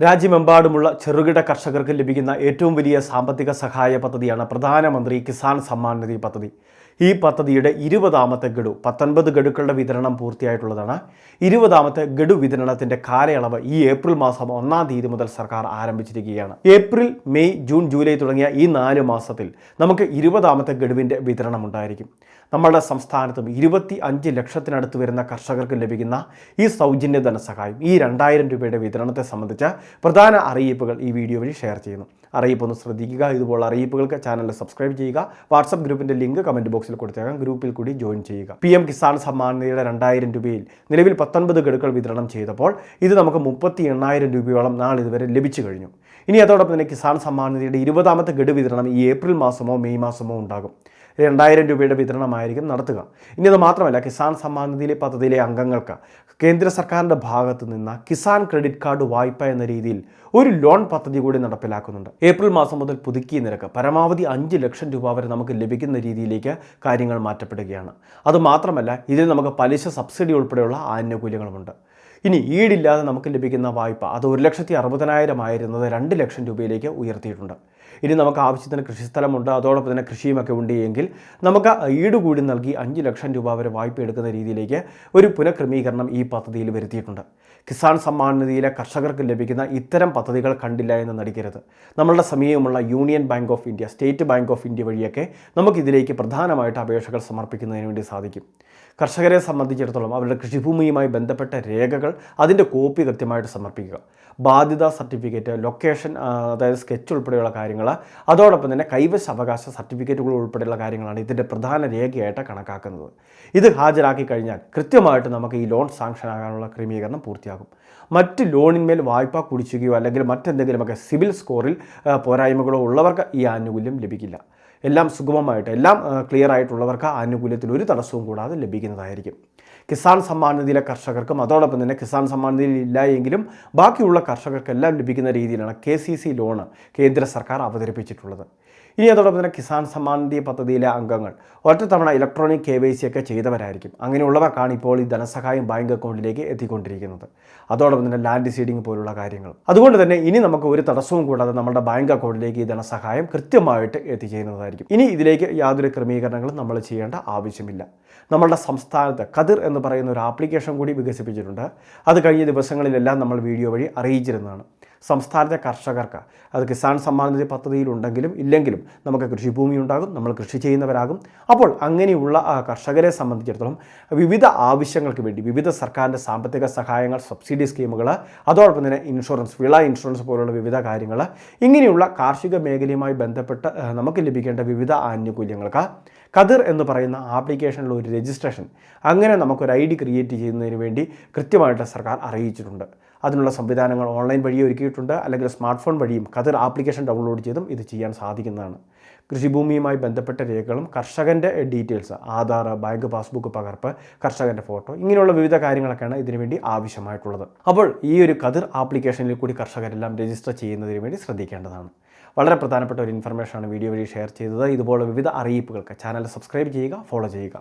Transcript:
രാജ്യമെമ്പാടുമുള്ള ചെറുകിട കർഷകർക്ക് ലഭിക്കുന്ന ഏറ്റവും വലിയ സാമ്പത്തിക സഹായ പദ്ധതിയാണ് പ്രധാനമന്ത്രി കിസാൻ സമ്മാൻ നിധി പദ്ധതി. ഈ പദ്ധതിയുടെ ഇരുപതാമത്തെ ഗഡു പത്തൊൻപത് ഗഡുക്കളുടെ വിതരണം പൂർത്തിയായിട്ടുള്ളതാണ്. ഇരുപതാമത്തെ ഗഡു വിതരണത്തിന്റെ കാലയളവ് ഈ ഏപ്രിൽ മാസം ഒന്നാം തീയതി മുതൽ സർക്കാർ ആരംഭിച്ചിരിക്കുകയാണ്. ഏപ്രിൽ മെയ് ജൂൺ ജൂലൈ തുടങ്ങിയ ഈ നാല് മാസത്തിൽ നമുക്ക് ഇരുപതാമത്തെ ഗഡുവിന്റെ വിതരണം ഉണ്ടായിരിക്കും. നമ്മുടെ സംസ്ഥാനത്തും ഇരുപത്തി അഞ്ച് ലക്ഷത്തിനടുത്ത് വരുന്ന കർഷകർക്ക് ലഭിക്കുന്ന ഈ സൗജന്യ ധനസഹായം ഈ രണ്ടായിരം രൂപയുടെ വിതരണത്തെ സംബന്ധിച്ച പ്രധാന അറിയിപ്പുകൾ ഈ വീഡിയോ വഴി ഷെയർ ചെയ്യുന്നു. അറിയിപ്പ് ഒന്ന് ശ്രദ്ധിക്കുക. ഇതുപോലുള്ള അറിയിപ്പുകൾക്ക് ചാനൽ സബ്സ്ക്രൈബ് ചെയ്യുക. വാട്സപ്പ് ഗ്രൂപ്പിന്റെ ലിങ്ക് കമന്റ് ബോക്സിൽ കൊടുത്തേക്കാം. ഗ്രൂപ്പിൽ കൂടി ജോയിൻ ചെയ്യുക. പി എം കിസാൻ സമ്മാൻ നിധിയുടെ രണ്ടായിരം രൂപയിൽ നിലവിൽ പത്തൊൻപത് ഗഡുക്കൾ വിതരണം ചെയ്തപ്പോൾ ഇത് നമുക്ക് മുപ്പത്തി എണ്ണായിരം രൂപയോളം നാളിതുവരെ ലഭിച്ചു കഴിഞ്ഞു. ഇനി അതോടൊപ്പം തന്നെ കിസാൻ സമ്മാൻ നിധിയുടെ ഇരുപതാമത്തെ ഗഡു വിതരണം ഈ ഏപ്രിൽ മാസമോ മെയ് മാസമോ ഉണ്ടാകും. രണ്ടായിരം രൂപയുടെ വിതരണമായിരിക്കും നടത്തുക. ഇനി അത് മാത്രമല്ല കിസാൻ സമ്മാൻ നിധിയിലെ പദ്ധതിയിലെ അംഗങ്ങൾക്ക് കേന്ദ്ര സർക്കാരിന്റെ ഭാഗത്തു നിന്ന് കിസാൻ ക്രെഡിറ്റ് കാർഡ് വായ്പ എന്ന രീതിയിൽ ഒരു ലോൺ പദ്ധതി കൂടി നടപ്പിലാക്കുന്നുണ്ട്. ഏപ്രിൽ മാസം മുതൽ പുതുക്കിയ നിരക്ക് പരമാവധി അഞ്ച് ലക്ഷം രൂപ വരെ നമുക്ക് ലഭിക്കുന്ന രീതിയിലേക്ക് കാര്യങ്ങൾ മാറ്റപ്പെടുകയാണ്. അതുമാത്രമല്ല ഇതിൽ നമുക്ക് പലിശ സബ്സിഡി ഉൾപ്പെടെയുള്ള ആനുകൂല്യങ്ങളുമുണ്ട്. ഇനി ഈടില്ലാതെ നമുക്ക് ലഭിക്കുന്ന വായ്പ അത് ഒരു ലക്ഷത്തി അറുപതിനായിരം ആയിരുന്നത് രണ്ട് ലക്ഷം രൂപയിലേക്ക് ഉയർത്തിയിട്ടുണ്ട്. ഇനി നമുക്ക് ആവശ്യത്തിന് കൃഷിസ്ഥലമുണ്ട്. അതോടൊപ്പം തന്നെ കൃഷിയുമൊക്കെ ഉണ്ട് എങ്കിൽ നമുക്ക് ഈട് കൂടി നൽകി അഞ്ച് ലക്ഷം രൂപ വരെ വായ്പ എടുക്കുന്ന രീതിയിലേക്ക് ഒരു പുനഃക്രമീകരണം ഈ പദ്ധതിയിൽ വരുത്തിയിട്ടുണ്ട്. കിസാൻ സമ്മാൻ നിധിയിലെ കർഷകർക്ക് ലഭിക്കുന്ന ഇത്തരം പദ്ധതികൾ കണ്ടില്ല എന്ന് നടിക്കരുത്. നമ്മളുടെ സമീപമുള്ള Union Bank of India State Bank of India വഴിയൊക്കെ നമുക്കിതിലേക്ക് പ്രധാനമായിട്ട് അപേക്ഷകൾ സമർപ്പിക്കുന്നതിന് വേണ്ടി സാധിക്കും. കർഷകരെ സംബന്ധിച്ചിടത്തോളം അവരുടെ കൃഷിഭൂമിയുമായി ബന്ധപ്പെട്ട രേഖകൾ അതിന്റെ കോപ്പി കൃത്യമായിട്ട് സമർപ്പിക്കുക. ബാധ്യതാ സർട്ടിഫിക്കറ്റ് ലൊക്കേഷൻ അതായത് സ്കെച്ച് ഉൾപ്പെടെയുള്ള കാര്യങ്ങൾ അതോടൊപ്പം തന്നെ കൈവശ അവകാശ സർട്ടിഫിക്കറ്റുകൾ ഉൾപ്പെടെയുള്ള കാര്യങ്ങളാണ് ഇതിന്റെ പ്രധാന രേഖയായിട്ട് കണക്കാക്കുന്നത്. ഇത് ഹാജരാക്കി കഴിഞ്ഞാൽ കൃത്യമായിട്ട് നമുക്ക് ഈ ലോൺ സാങ്ഷൻ ആകാനുള്ള ക്രമീകരണം പൂർത്തിയാകും. മറ്റ് ലോണിന്മേൽ വായ്പ കുടിച്ചുകയോ അല്ലെങ്കിൽ മറ്റെന്തെങ്കിലുമൊക്കെ സിവിൽ സ്കോറിൽ പോരായ്മകളോ ഉള്ളവർക്ക് ഈ ആനുകൂല്യം ലഭിക്കില്ല. എല്ലാം സുഗമമായിട്ട് എല്ലാം ക്ലിയർ ആയിട്ടുള്ളവർക്ക് ആനുകൂല്യത്തിൽ ഒരു തടസ്സവും കൂടാതെ ലഭിക്കുന്നതായിരിക്കും. കിസാൻ സമ്മാൻ നിധിയിലെ കർഷകർക്കും അതോടൊപ്പം തന്നെ കിസാൻ സമ്മാൻ നിധിയിൽ ഇല്ല എങ്കിലും ബാക്കിയുള്ള കർഷകർക്കെല്ലാം ലഭിക്കുന്ന രീതിയിലാണ് കെ സി സി ലോണ് കേന്ദ്ര സർക്കാർ അവതരിപ്പിച്ചിട്ടുള്ളത്. ഇനി അതോടൊപ്പം തന്നെ കിസാൻ സമ്മാൻ നിധി പദ്ധതിയിലെ അംഗങ്ങൾ. ഒറ്റത്തവണ ഇലക്ട്രോണിക് കെ വൈ സി ഒക്കെ ചെയ്തവരായിരിക്കും. അങ്ങനെയുള്ളവർക്കാണ് ഇപ്പോൾ ഈ ധനസഹായം ബാങ്ക് അക്കൗണ്ടിലേക്ക് എത്തിക്കൊണ്ടിരിക്കുന്നത്. അതോടൊപ്പം തന്നെ ലാൻഡ് സീഡിംഗ് പോലുള്ള കാര്യങ്ങൾ. അതുകൊണ്ട് തന്നെ ഇനി നമുക്ക് ഒരു തടസ്സവും കൂടാതെ നമ്മുടെ ബാങ്ക് അക്കൗണ്ടിലേക്ക് ഈ ധനസഹായം കൃത്യമായിട്ട് എത്തിച്ചേരുന്നതായിരിക്കും. ഇനി ഇതിലേക്ക് യാതൊരു ക്രമീകരണങ്ങളും നമ്മൾ ചെയ്യേണ്ട ആവശ്യമില്ല. നമ്മളുടെ സംസ്ഥാനത്ത് കതിർ എന്ന് പറയുന്ന ഒരു ആപ്ലിക്കേഷൻ കൂടി വികസിപ്പിച്ചിട്ടുണ്ട്. അത് കഴിഞ്ഞ ദിവസങ്ങളിലെല്ലാം നമ്മൾ വീഡിയോ വഴി അറിയിച്ചിരുന്നതാണ്. സംസ്ഥാനത്തെ കർഷകർക്ക്. അത് കിസാൻ സമ്മാൻ നിധി പദ്ധതിയിലുണ്ടെങ്കിലും ഇല്ലെങ്കിലും നമുക്ക് കൃഷിഭൂമി ഉണ്ടാകും നമ്മൾ കൃഷി ചെയ്യുന്നവരാകും. അപ്പോൾ അങ്ങനെയുള്ള കർഷകരെ സംബന്ധിച്ചിടത്തോളം വിവിധ ആവശ്യങ്ങൾക്ക് വേണ്ടി വിവിധ സർക്കാരിന്റെ സാമ്പത്തിക സഹായങ്ങൾ സബ്സിഡി സ്കീമുകൾ അതോടൊപ്പം തന്നെ ഇൻഷുറൻസ് വിള ഇൻഷുറൻസ് പോലുള്ള വിവിധ കാര്യങ്ങൾ ഇങ്ങനെയുള്ള കാർഷിക മേഖലയുമായി ബന്ധപ്പെട്ട് നമുക്ക് ലഭിക്കേണ്ട വിവിധ ആനുകൂല്യങ്ങൾക്ക് കതിർ എന്ന് പറയുന്ന ആപ്ലിക്കേഷനിൽ ഒരു രജിസ്ട്രേഷൻ അങ്ങനെ നമുക്കൊരു ഐ ഡി ക്രിയേറ്റ് ചെയ്യുന്നതിന് വേണ്ടി കൃത്യമായിട്ട് സർക്കാർ അറിയിച്ചിട്ടുണ്ട്. അതിനുള്ള സംവിധാനങ്ങൾ ഓൺലൈൻ വഴി ഒരുക്കിയിട്ടുണ്ട്. അല്ലെങ്കിൽ സ്മാർട്ട് ഫോൺ വഴിയും കതിർ ആപ്ലിക്കേഷൻ ഡൗൺലോഡ് ചെയ്തും ഇത് ചെയ്യാൻ സാധിക്കുന്നതാണ്. കൃഷിഭൂമിയുമായി ബന്ധപ്പെട്ട രേഖകളും കർഷകന്റെ ഡീറ്റെയിൽസ് ആധാർ ബാങ്ക് പാസ്ബുക്ക് പകർപ്പ് കർഷകന്റെ ഫോട്ടോ ഇങ്ങനെയുള്ള വിവിധ കാര്യങ്ങളൊക്കെയാണ് ഇതിനുവേണ്ടി ആവശ്യമായിട്ടുള്ളത്. അപ്പോൾ ഈ ഒരു കതിർ ആപ്ലിക്കേഷനിൽ കൂടി കർഷകരെല്ലാം രജിസ്റ്റർ ചെയ്യുന്നതിന് വേണ്ടി ശ്രദ്ധിക്കേണ്ടതാണ്. വളരെ പ്രധാനപ്പെട്ട ഒരു ഇൻഫർമേഷനാണ് വീഡിയോ വഴി ഷെയർ ചെയ്തത്. ഇതുപോലെ വിവിധ അറിയിപ്പുകൾക്ക് ചാനൽ സബ്സ്ക്രൈബ് ചെയ്യുക ഫോളോ ചെയ്യുക.